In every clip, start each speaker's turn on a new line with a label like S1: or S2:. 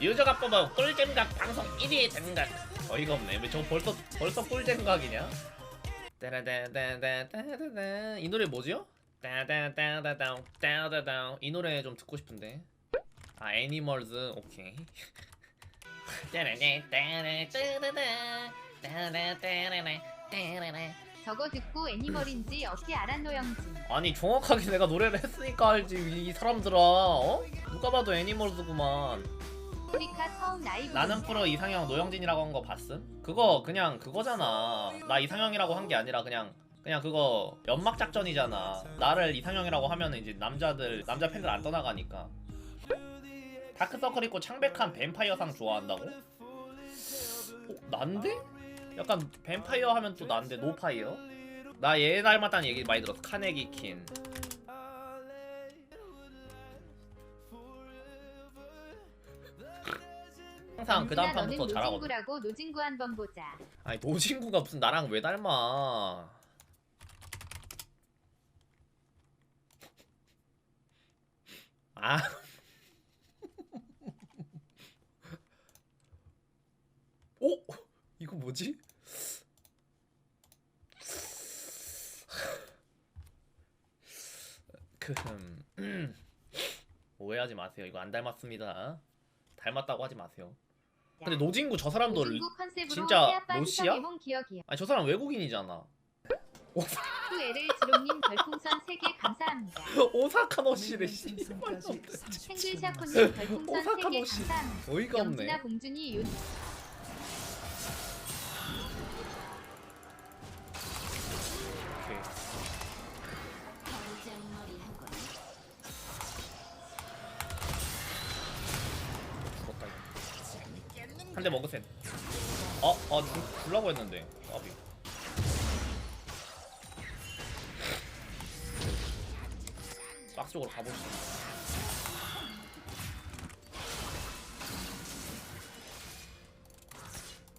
S1: 유저가 뽑아 꿀잼각 방송 1위 된각 어이가 없네. 왜 저 벌써 벌써 꿀잼각이냐? 따라다다다다다다 이 노래 뭐지요? 이 노래 좀 듣고 싶은데 아 애니멀즈 오케이
S2: 저거 듣고 애니멀인지 어떻게 알았노 영진
S1: 아니 정확하게 내가 노래를 했으니까 알지. 이 사람들아. 어? 누가 봐도 애니멀즈구만
S2: 아프리카 처음 라이브
S1: 나는 프로 이상형 노영진이라고 한 거 봤음? 그거 그냥 그거잖아 나 이상형이라고 한 게 아니라 그냥 그냥 그거 연막 작전이잖아 나를 이상형이라고 하면 이제 남자들 남자 팬들 안 떠나가니까 다크서클 있고 창백한 뱀파이어상 좋아한다고? 어, 난데? 약간 뱀파이어 하면 또 난데 노파이어? 나 얘 닮았다는 얘기 많이 들었어 카네기 킨 항상 그 다음 판부터
S2: 너는
S1: 잘하거든
S2: 노진구라고 노진구 한번 보자.
S1: 아니 노친구가 무슨 나랑 왜 닮아? 아. 오? 이거 뭐지? 그 음, 오해하지 마세요. 이거 안 닮았습니다. 닮았다고 하지 마세요 근데 노진구 저 사람도
S2: 노진구 컨셉으로
S1: 진짜
S2: 기억이요
S1: 아니 저 사람 외국인이잖아.
S2: 후에를 지롱님 별풍선 3개 감사합니다
S1: 오사카 노시래 씨.
S2: 생글샤코님 별풍선
S1: 오사카
S2: 3개
S1: 노씨.
S2: 감사합니다
S1: 어이가 없네.
S2: 영진아 봉준이 요
S1: 한 대 먹으셈. 어, 어, 줄, 줄라고 했는데. 아비. 박스 쪽으로 가보시죠.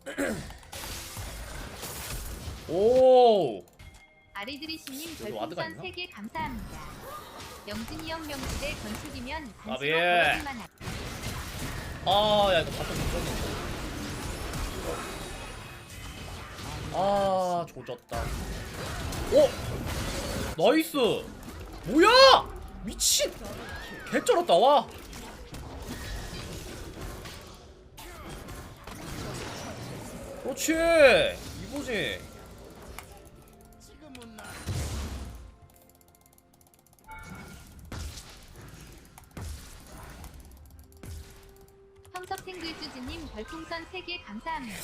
S1: 오!
S2: 아리드리시님 별풍선
S1: 있나?
S2: 3개 감사합니다 영진이 형 명실의 건축이면. 단수로 걸어줄만 하
S1: 아, 야, 이거 바텀 조졌는데. 아, 조졌다. 오! 나이스! 뭐야! 미친! 개쩔었다, 와! 그렇지! 이거지!
S2: 평석탱글주지님 별풍선 3개 감사합니다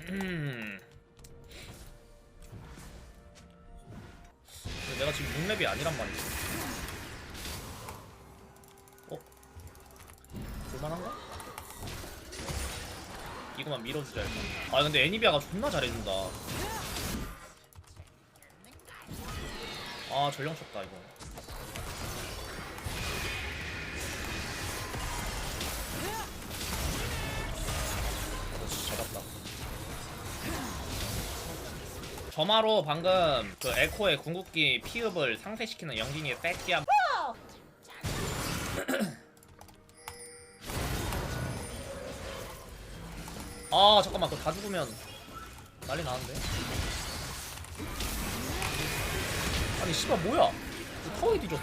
S1: 음. 내가 지금 6렙이 아니란 말이지. 어? 볼만한가? 이거만 밀어주자 일단. 아 근데 애니비아가 존나 잘해준다. 아 전령 쳤다 이거. 그렇지 잡았다. 점화로 방금 그 에코의 궁극기 피읍을 상쇄시키는 영진이의 섹시함 아 잠깐만 그거 다 죽으면 난리 나는데 아니 씨발 뭐야? 왜 타워에 뒤졌어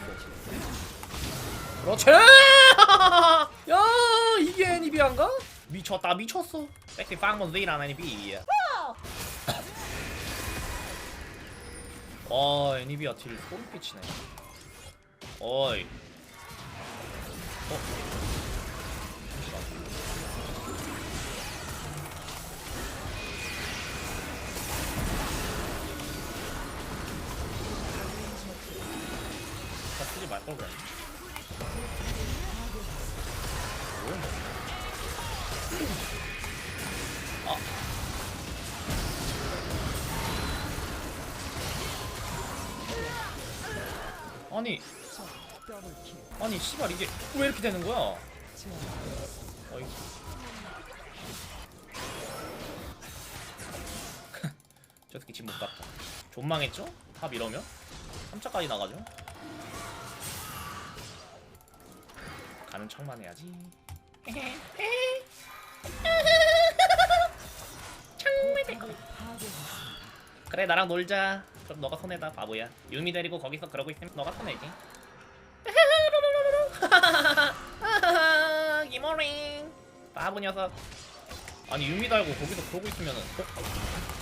S1: 그렇지! 야 이게 애니비안가? 미쳤다 미쳤어. 섹시 빵몬즈이란 애니비야 와 애니비아 딜 소름 끼치네. 어이. 어? 아니 씨발 이게 왜 이렇게 되는 거야? 어이. 저 새끼 지금 못 갔다. 존망했죠? 탑 이러면 3차까지 나가죠 가는 척만 해야지 정말 될거 그래 나랑 놀자 그럼 너가 손해다 바보야 유미 데리고 거기서 그러고 있으면 너가 손해지 이모링 바보 녀석 아니 유미 달고 거기서 그러고 있으면은 어? 어?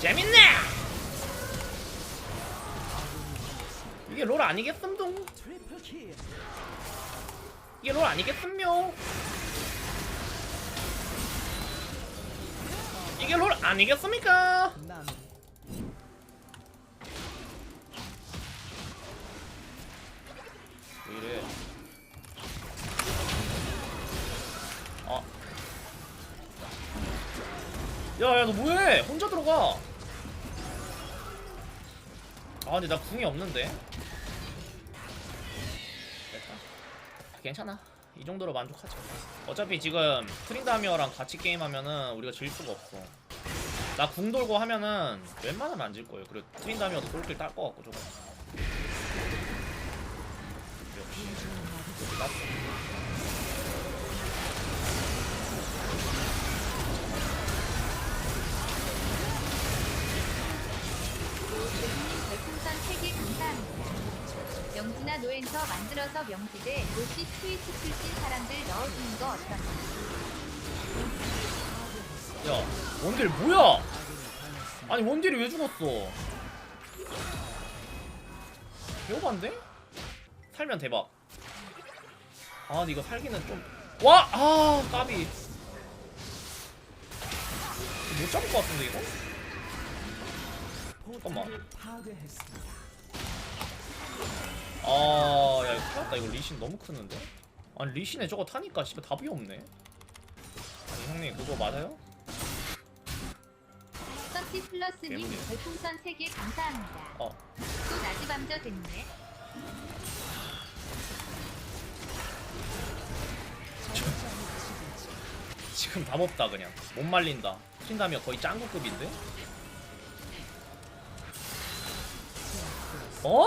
S1: 재밌네! 이게 롤 아니겠음동? 이게 롤 아니겠음요? 이게 롤 아니겠습니까? 왜 이래? 아. 야, 야, 너 뭐해? 혼자 들어가. 아, 근데 나 궁이 없는데. 됐다. 괜찮아. 이 정도로 만족하죠. 어차피 지금 트린다미어랑 같이 게임하면은 우리가 질 수가 없어. 나 궁 돌고 하면은 웬만하면 안 질 거예요. 그리고 트린다미어도 돌길 딸것 같고 조금. 역시.
S2: 노엔서 만들어서 명지대 로시 트위치 출신 사람들 넣어주는 거 어떠냐?
S1: 야, 원딜 뭐야? 아니 원딜이 왜 죽었어? 배고반데? 살면 대박. 아, 근데 이거 살기는 좀. 와, 아, 까비. 못 잡을 것 같은데 이거? 잠깐만. 아, 야 이거 큰일 났다. 이거 리신 너무 크는데? 아니 리신에 저거 타니까 씨발 답이 없네. 아니 형님 그거 맞아요?
S2: 서치 플러스님. 별풍선 3개 감사합니다.
S1: 어.
S2: 또 낮이밤저 됐네.
S1: 지금 답 없다 그냥 못 말린다 튄다며 거의 짱구급인데? 어?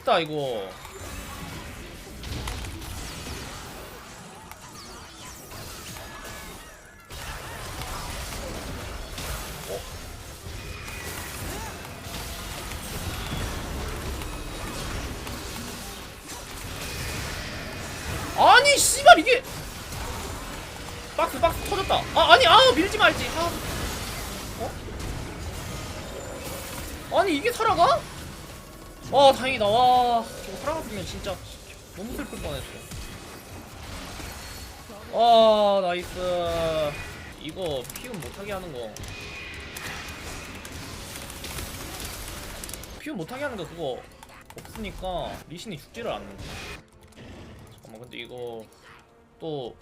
S1: 됐다 이거 어? 아니 씨발 이게 박스 박스 터졌다. 아 아니 아 밀지 말지. 아. 어? 아니 이게 살아가? 와 다행이다. 와 저거 살아갔으면 진짜 너무 슬플 뻔했어. 와 나이스. 이거 피움 못하게 하는 거. 피움 못하게 하는 거 그거 없으니까 리신이 죽지를 않는데. 잠깐만 근데 이거 또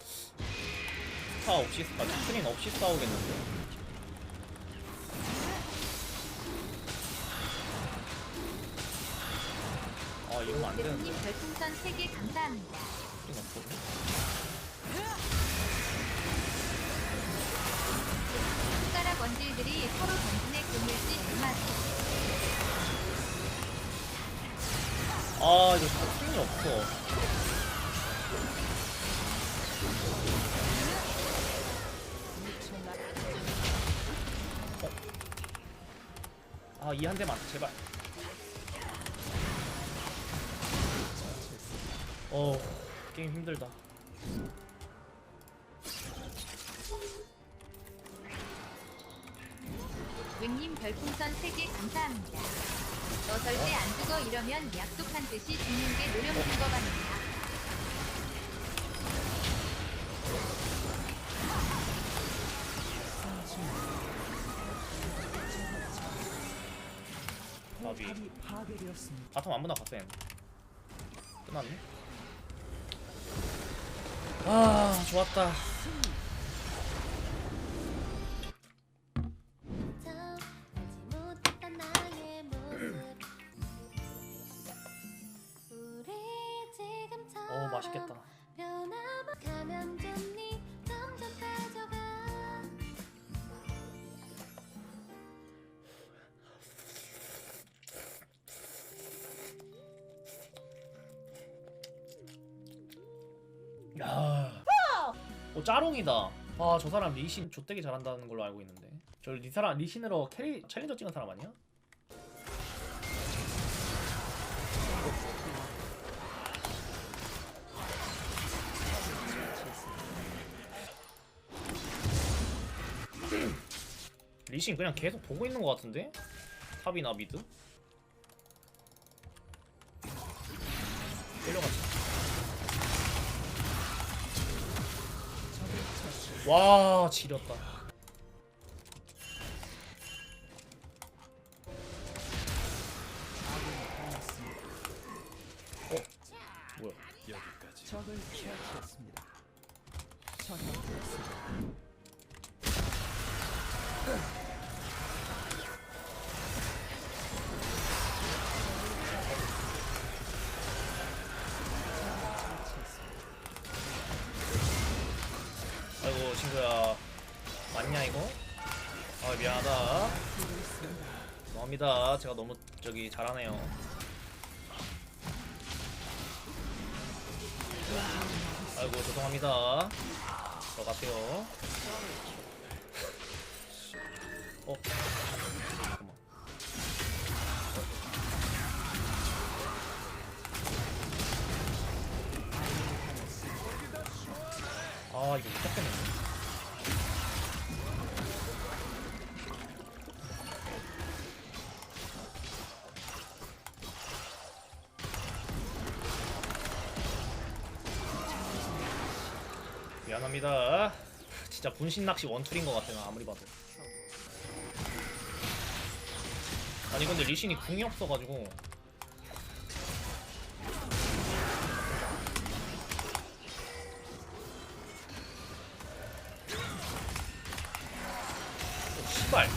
S1: 스타 없이 아 스크린 없이 싸우겠는데 아 이러면 안 되는데
S2: 대표님 별풍선 3개 감사합니다.
S1: 없거든
S2: 숟가락 원딜들이 서로 전진의 금일지 불만.
S1: 아 이거 스크린이 없어 어? 아이 한 대만 제발 어 게임 힘들다
S2: 윙님 별풍선 3개 감사합니다. 너 절대 안 죽어 이러면 약속한 듯이 죽는 게 노력인 거 같네요.
S1: 나비 바텀 아무나 갔어 끝났네 아 좋았다
S3: 지금처럼
S1: 어 맛있겠다 야. 어 짜롱이다. 아 저 사람 리신 좆되게 잘한다는 걸로 알고 있는데. 저이 사람 리신으로 캐리 챌린저 찍은 사람 아니야? 리신 그냥 계속 보고 있는 것 같은데? 탑이나 미드? 와 지렸다 어? 뭐야
S4: 적을 처치했습니다. 처형되었습니다.
S1: 맞냐 이거? 아 미안하다. 죄송합니다. 제가 너무 저기 잘하네요. 아이고 죄송합니다. 들어가세요. 어? 아 이거 못 잡겠네 미안합니다. 진짜 분신 낚시 원툴인 것 같아 나 아무리 봐도. 아니 근데 리신이 궁이 없어가지고. 오, 씨발.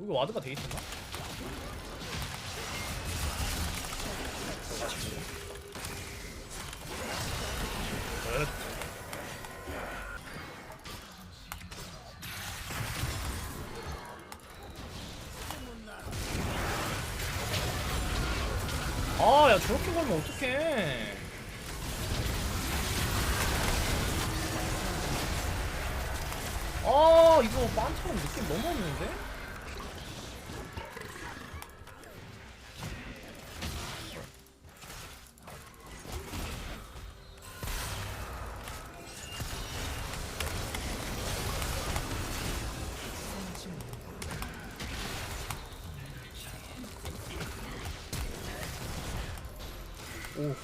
S1: 여기 와드가 돼 있었나? 아, 야, 저렇게 걸면 어떡해. 아, 이거 빤처럼 느낌 너무 없는데? 오.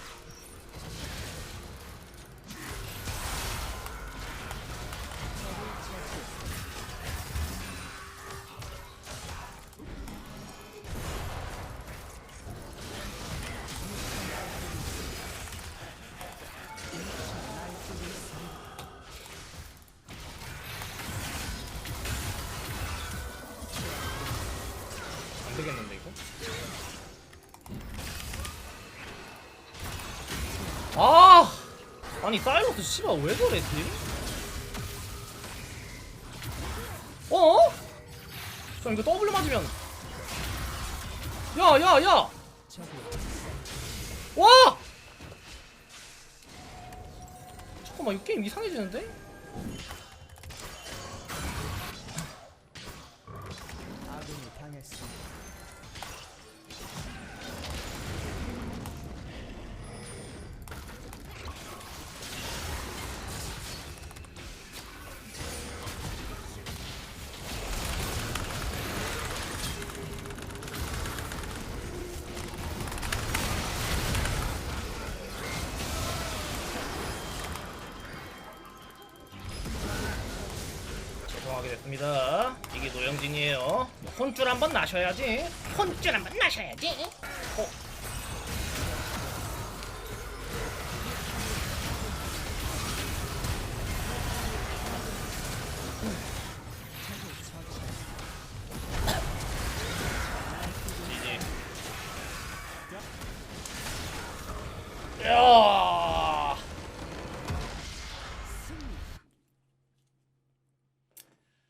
S1: 안 되겠는데 이거? 아! 아니 사이러스 씨발 왜 저랬지? 어? 저 이거 W 맞으면 야, 야, 야! 와! 잠깐만, 이 게임 이상해지는데?
S4: 아군이 당했습니다.
S1: 이게 노영진이에요. 혼줄 한번 나셔야지. 혼줄 한번 나셔야지. 어?